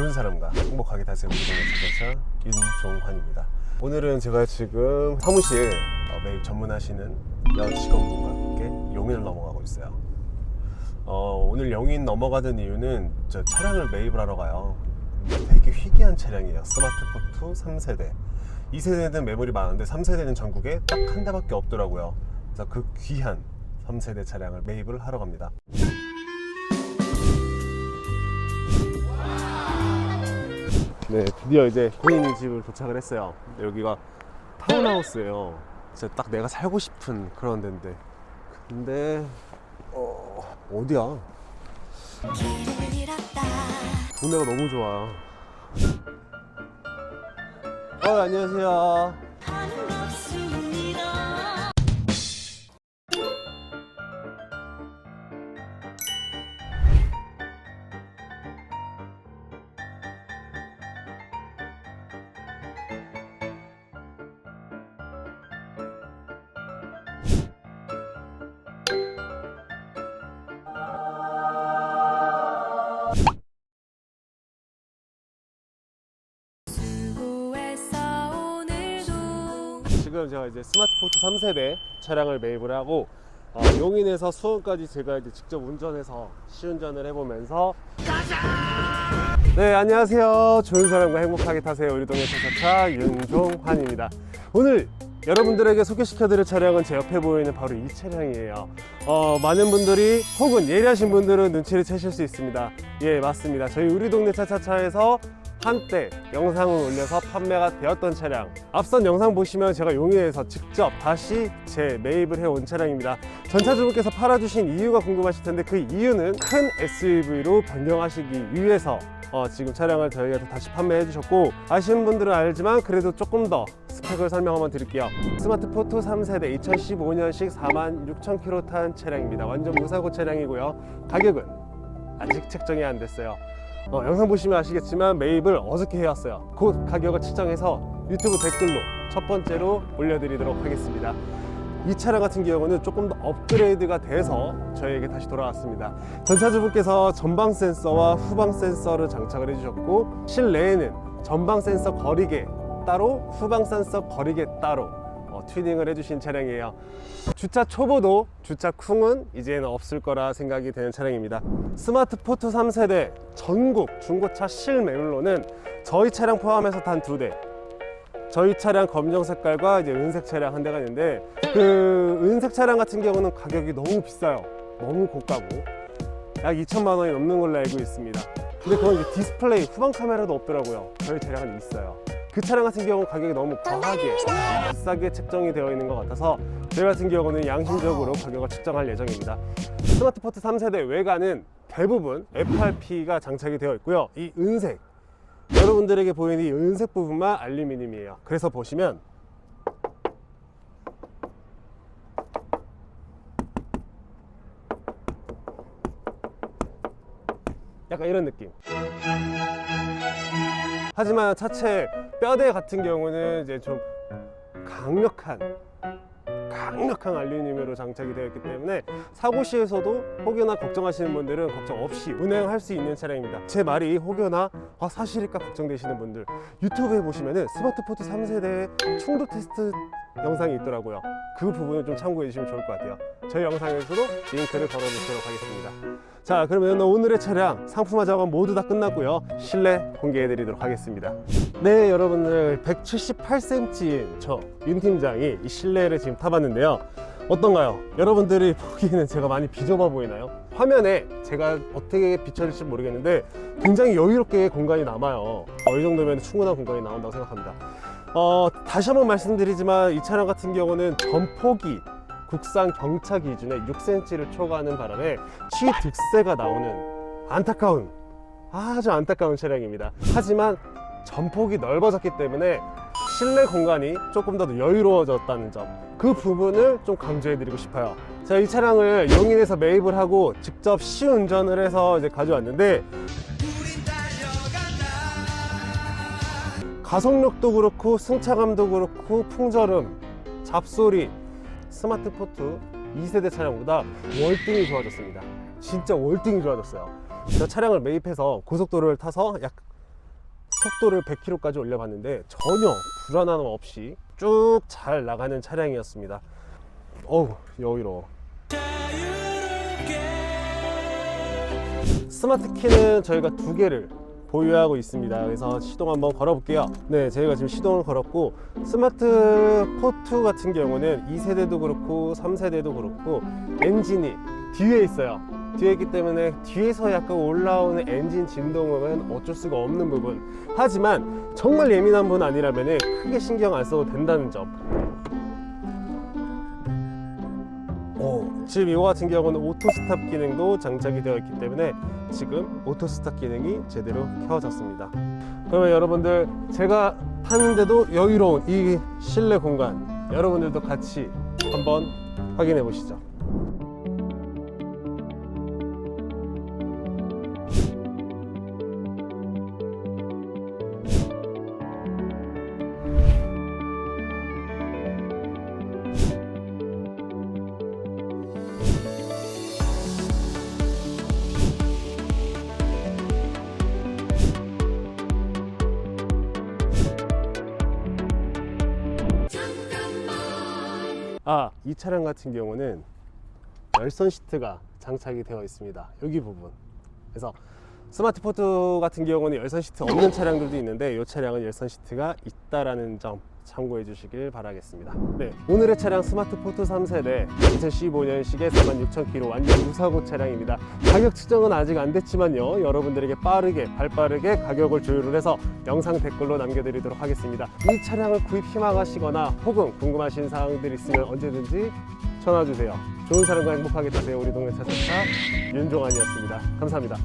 좋은 사람과 행복하게 다스리는 우리동네 자동차 윤종환입니다. 오늘은 제가 지금 사무실 어, 매입 전문하시는 여 직원분과 함께 용인을 넘어가고 있어요. 어, 오늘 용인 넘어가는 이유는 저 차량을 매입을 하러 가요. 되게 희귀한 차량이에요. 스마트포트 3세대. 2세대는 매물이 많은데 3세대는 전국에 딱 한 대밖에 없더라고요. 그래서 그 귀한 3세대 차량을 매입을 하러 갑니다. 네, 드디어 이제 고객님 집을 도착을 했어요. 여기가 타운하우스예요. 진짜 딱 내가 살고 싶은 그런 데인데. 근데 어, 어디야? 동네가 너무 좋아. 어, 안녕하세요. 지금 제가 이제 스마트포트 3세대 차량을 매입을 하고 어, 용인에서 수원까지 제가 이제 직접 운전해서 시운전을 해보면서. 네 안녕하세요. 좋은 사람과 행복하게 타세요. 우리 동네 차차차 윤종환입니다. 오늘 여러분들에게 소개시켜드릴 차량은 제 옆에 보이는 바로 이 차량이에요. 어, 많은 분들이 혹은 예리하신 분들은 눈치를 채실 수 있습니다. 예 맞습니다. 저희 우리 동네 차차차에서 한때 영상을 올려서 판매가 되었던 차량. 앞선 영상 보시면 제가 용인에서 직접 다시 재매입을 해온 차량입니다. 전차주분께서 팔아주신 이유가 궁금하실 텐데 그 이유는 큰 SUV로 변경하시기 위해서 어, 지금 차량을 저희한테 다시 판매해 주셨고 아시는 분들은 알지만 그래도 조금 더 스펙을 설명 한번 드릴게요. 스마트포트 3세대 2015년식 46,000km 탄 차량입니다. 완전 무사고 차량이고요. 가격은 아직 책정이 안 됐어요 어, 영상 보시면 아시겠지만 매입을 어저께 해왔어요. 곧 가격을 측정해서 유튜브 댓글로 첫 번째로 올려드리도록 하겠습니다. 이 차량 같은 경우는 조금 더 업그레이드가 돼서 저희에게 다시 돌아왔습니다. 전차주분께서 전방 센서와 후방 센서를 장착을 해주셨고 실내에는 전방 센서 거리개 따로 후방 센서 거리개 따로 어, 튜닝을 해주신 차량이에요. 주차 초보도 주차 쿵은 이제는 없을 거라 생각이 되는 차량입니다. 스마트 포트 3세대 전국 중고차 실매물로는 저희 차량 포함해서 단 두 대. 저희 차량 검정 색깔과 이제 은색 차량 한 대가 있는데 그 은색 차량 같은 경우는 가격이 너무 비싸요. 너무 고가고 약 2천만 원이 넘는 걸로 알고 있습니다. 근데 그건 이제 디스플레이 후방 카메라도 없더라고요. 저희 차량은 있어요. 그 차량 같은 경우는 가격이 너무 과하게 비싸게 책정이 되어 있는 것 같아서 저희 같은 경우는 양심적으로 가격을 책정할 예정입니다. 스마트포트 3세대 외관은 대부분 FRP가 장착이 되어 있고요. 이 은색 여러분들에게 보이는 이 은색 부분만 알루미늄이에요. 그래서 보시면 약간 이런 느낌. 하지만 차체 뼈대 같은 경우는 이제 좀 강력한 강력한 알루미늄으로 장착이 되어 있기 때문에 사고 시에서도 혹여나 걱정하시는 분들은 걱정 없이 운행할 수 있는 차량입니다. 제 말이 혹여나 아, 사실일까 걱정되시는 분들 유튜브에 보시면은 스마트포트 3세대 충돌 테스트 영상이 있더라고요. 그 부분을 좀 참고해 주시면 좋을 것 같아요. 저희 영상에서도 링크를 걸어 놓도록 하겠습니다. 자, 그러면 오늘의 차량 상품화 작업 모두 다 끝났고요. 실내 공개해 드리도록 하겠습니다. 네, 여러분들 178cm인 저 윤 팀장이 이 실내를 지금 타봤는데요. 어떤가요? 여러분들이 보기에는 제가 많이 비좁아 보이나요? 화면에 제가 어떻게 비춰질지 모르겠는데 굉장히 여유롭게 공간이 남아요. 어, 이 정도면 충분한 공간이 나온다고 생각합니다. 어, 다시 한번 말씀드리지만 이 차량 같은 경우는 전폭이 국산 경차 기준에 6cm를 초과하는 바람에 취득세가 나오는 안타까운 아주 안타까운 차량입니다. 하지만 전폭이 넓어졌기 때문에 실내 공간이 조금 더 여유로워졌다는 점, 그 부분을 좀 강조해 드리고 싶어요. 제가 이 차량을 용인에서 매입을 하고 직접 시운전을 해서 이제 가져왔는데 가속력도 그렇고 승차감도 그렇고 풍절음, 잡소리, 스마트 포트 2세대 차량보다 월등히 좋아졌습니다. 진짜 월등히 좋아졌어요. 저 차량을 매입해서 고속도로를 타서 약 속도를 100km까지 올려봤는데 전혀 불안함 없이 쭉 잘 나가는 차량이었습니다. 어우 여유로워. 스마트 키는 저희가 두 개를 보유하고 있습니다. 그래서 시동 한번 걸어볼게요. 네, 저희가 지금 시동을 걸었고 스마트 포2 같은 경우는 2세대도 그렇고 3세대도 그렇고 엔진이 뒤에 있어요. 뒤에 있기 때문에 뒤에서 약간 올라오는 엔진 진동음은 어쩔 수가 없는 부분. 하지만 정말 예민한 분 아니라면 크게 신경 안 써도 된다는 점. 지금 이거 같은 경우는 오토 스탑 기능도 장착이 되어 있기 때문에 지금 오토 스탑 기능이 제대로 켜졌습니다. 그러면 여러분들 제가 타는데도 여유로운 이 실내 공간 여러분들도 같이 한번 확인해 보시죠. 아, 이 차량 같은 경우는 열선 시트가 장착이 되어 있습니다. 여기 부분. 그래서 스마트 포트 같은 경우는 열선 시트 없는 차량들도 있는데 이 차량은 열선 시트가 있다라는 점 참고해 주시길 바라겠습니다. 네, 오늘의 차량 스마트 포트 3세대 2015년식의 46,000km 완전 무사고 차량입니다. 가격 측정은 아직 안 됐지만요. 여러분들에게 빠르게 발빠르게 가격을 조율을 해서 영상 댓글로 남겨드리도록 하겠습니다. 이 차량을 구입 희망하시거나 혹은 궁금하신 사항들 있으면 언제든지 전화 주세요. 좋은 사람과 행복하게 되세요. 우리 동네 차차차 윤종환이었습니다. 감사합니다.